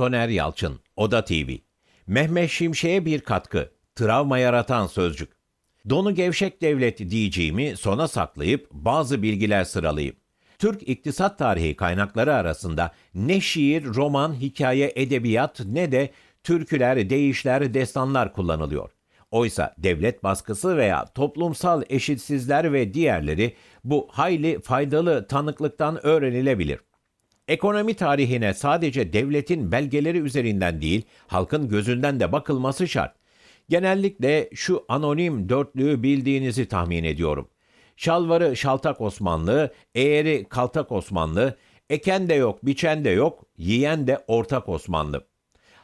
Toner Yalçın, Oda TV. Mehmet Şimşek'e bir katkı, travma yaratan sözcük. Donu gevşek devlet diyeceğimi sona saklayıp bazı bilgiler sıralayayım. Türk iktisat tarihi kaynakları arasında ne şiir, roman, hikaye, edebiyat ne de türküler, deyişler, destanlar kullanılıyor. Oysa devlet baskısı veya toplumsal eşitsizler ve diğerleri bu hayli faydalı tanıklıktan öğrenilebilir. Ekonomi tarihine sadece devletin belgeleri üzerinden değil, halkın gözünden de bakılması şart. Genellikle şu anonim dörtlüğü bildiğinizi tahmin ediyorum. Şalvarı Şaltak Osmanlı, eğeri Kaltak Osmanlı, eken de yok, biçen de yok, yiyen de ortak Osmanlı.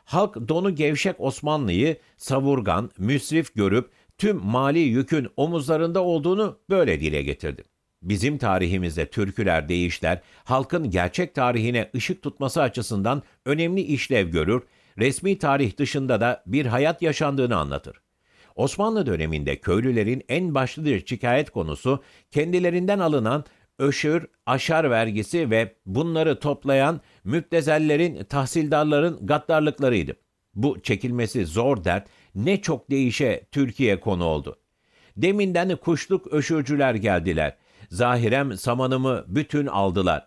Halk donu gevşek Osmanlı'yı savurgan, müsrif görüp tüm mali yükün omuzlarında olduğunu böyle dile getirdi. Bizim tarihimizde türküler, deyişler halkın gerçek tarihine ışık tutması açısından önemli işlev görür, resmi tarih dışında da bir hayat yaşandığını anlatır. Osmanlı döneminde köylülerin en başlıca şikayet konusu kendilerinden alınan öşür, aşar vergisi ve bunları toplayan müptezellerin, tahsildarların gaddarlıklarıydı. Bu çekilmesi zor dert ne çok değişe Türkiye konu oldu. Deminden kuşluk öşürcüler geldiler. Zahirem samanımı bütün aldılar.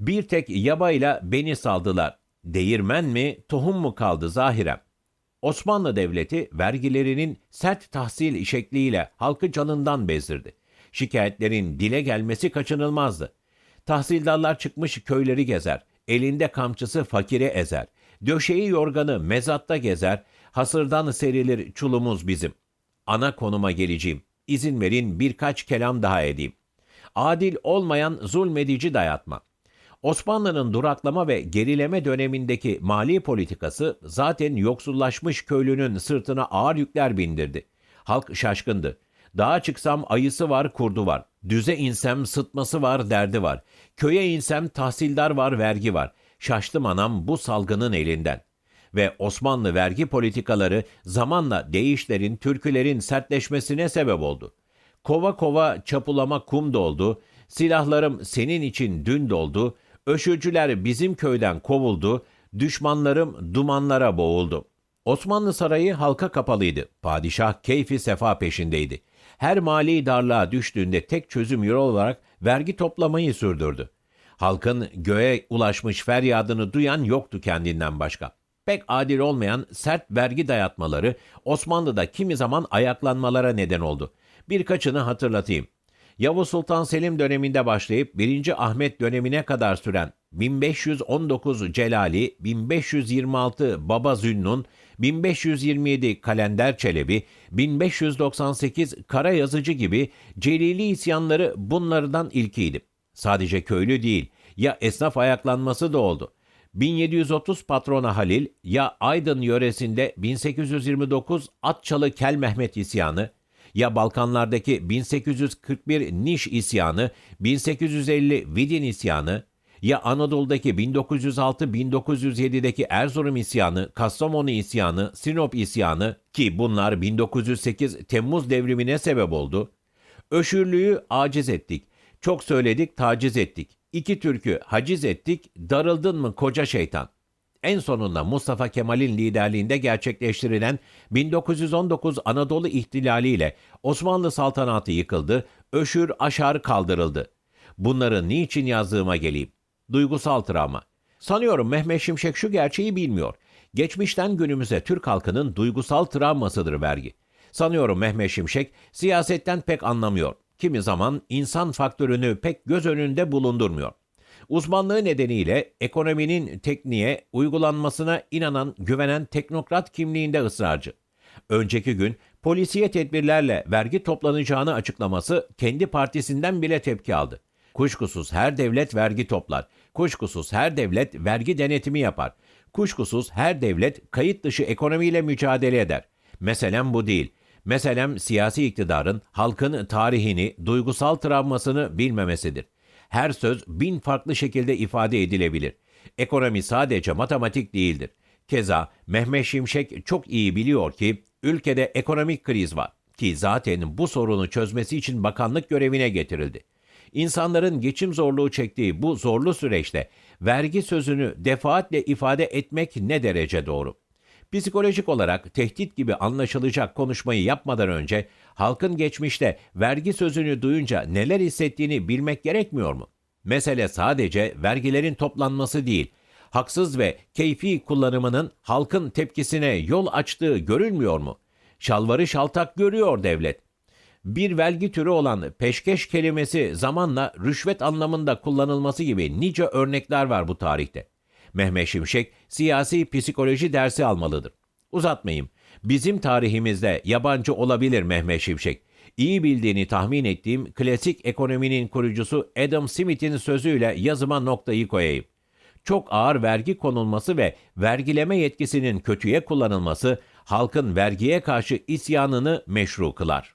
Bir tek yabayla beni saldılar. Değirmen mi, tohum mu kaldı zahirem? Osmanlı Devleti vergilerinin sert tahsil şekliyle halkı canından bezdirdi. Şikayetlerin dile gelmesi kaçınılmazdı. Tahsildarlar çıkmış köyleri gezer, elinde kamçısı fakire ezer, döşeği yorganı mezatta gezer, hasırdan serilir çulumuz bizim. Ana konuma geleceğim. İzin verin birkaç kelam daha edeyim. Adil olmayan zulmedici dayatma. Osmanlı'nın duraklama ve gerileme dönemindeki mali politikası zaten yoksullaşmış köylünün sırtına ağır yükler bindirdi. Halk şaşkındı. Dağa çıksam ayısı var, kurdu var. Düze insem sıtması var, derdi var. Köye insem tahsildar var, vergi var. Şaştım anam bu salgının elinden. Ve Osmanlı vergi politikaları zamanla değişlerin, türkülerin sertleşmesine sebep oldu. Kova kova çapulama kum doldu, silahlarım senin için dün doldu, öşürcüler bizim köyden kovuldu, düşmanlarım dumanlara boğuldu. Osmanlı sarayı halka kapalıydı. Padişah keyfi sefa peşindeydi. Her mali darlığa düştüğünde tek çözüm yolu olarak vergi toplamayı sürdürdü. Halkın göğe ulaşmış feryadını duyan yoktu kendinden başka. Pek adil olmayan sert vergi dayatmaları Osmanlı'da kimi zaman ayaklanmalara neden oldu. Birkaçını hatırlatayım. Yavuz Sultan Selim döneminde başlayıp 1. Ahmet dönemine kadar süren 1519 Celali, 1526 Baba Zünnun, 1527 Kalender Çelebi, 1598 Kara Yazıcı gibi celili isyanları bunlardan ilkiydi. Sadece köylü değil, ya esnaf ayaklanması da oldu. 1730 patrona Halil ya Aydın yöresinde 1829 Atçalı Kel Mehmet isyanı, ya Balkanlardaki 1841 Niş isyanı, 1850 Vidin isyanı, ya Anadolu'daki 1906-1907'deki Erzurum isyanı, Kastamonu isyanı, Sinop isyanı ki bunlar 1908 Temmuz devrimine sebep oldu. Öşürlüğü aciz ettik. Çok söyledik, taciz ettik. İki türkü haciz ettik, darıldın mı koca şeytan? En sonunda Mustafa Kemal'in liderliğinde gerçekleştirilen 1919 Anadolu İhtilali ile Osmanlı saltanatı yıkıldı, öşür aşar kaldırıldı. Bunları niçin yazdığıma geleyim. Duygusal travma. Sanıyorum Mehmet Şimşek şu gerçeği bilmiyor. Geçmişten günümüze Türk halkının duygusal travmasıdır vergi. Sanıyorum Mehmet Şimşek siyasetten pek anlamıyor. Kimi zaman insan faktörünü pek göz önünde bulundurmuyor. Uzmanlığı nedeniyle ekonominin tekniğe uygulanmasına inanan, güvenen teknokrat kimliğinde ısrarcı. Önceki gün polisiye tedbirlerle vergi toplanacağını açıklaması kendi partisinden bile tepki aldı. Kuşkusuz her devlet vergi toplar. Kuşkusuz her devlet vergi denetimi yapar. Kuşkusuz her devlet kayıt dışı ekonomiyle mücadele eder. Meselem bu değil. Meselem siyasi iktidarın halkın tarihini, duygusal travmasını bilmemesidir. Her söz bin farklı şekilde ifade edilebilir. Ekonomi sadece matematik değildir. Keza Mehmet Şimşek çok iyi biliyor ki ülkede ekonomik kriz var ki zaten bu sorunu çözmesi için bakanlık görevine getirildi. İnsanların geçim zorluğu çektiği bu zorlu süreçte vergi sözünü defaatle ifade etmek ne derece doğru? Psikolojik olarak tehdit gibi anlaşılacak konuşmayı yapmadan önce halkın geçmişte vergi sözünü duyunca neler hissettiğini bilmek gerekmiyor mu? Mesele sadece vergilerin toplanması değil, haksız ve keyfi kullanımının halkın tepkisine yol açtığı görülmüyor mu? Şalvarı şaltak görüyor devlet. Bir vergi türü olan peşkeş kelimesi zamanla rüşvet anlamında kullanılması gibi nice örnekler var bu tarihte. Mehmet Şimşek siyasi psikoloji dersi almalıdır. Uzatmayayım. Bizim tarihimizde yabancı olabilir Mehmet Şimşek. İyi bildiğini tahmin ettiğim klasik ekonominin kurucusu Adam Smith'in sözüyle yazıma noktayı koyayım. Çok ağır vergi konulması ve vergileme yetkisinin kötüye kullanılması halkın vergiye karşı isyanını meşru kılar.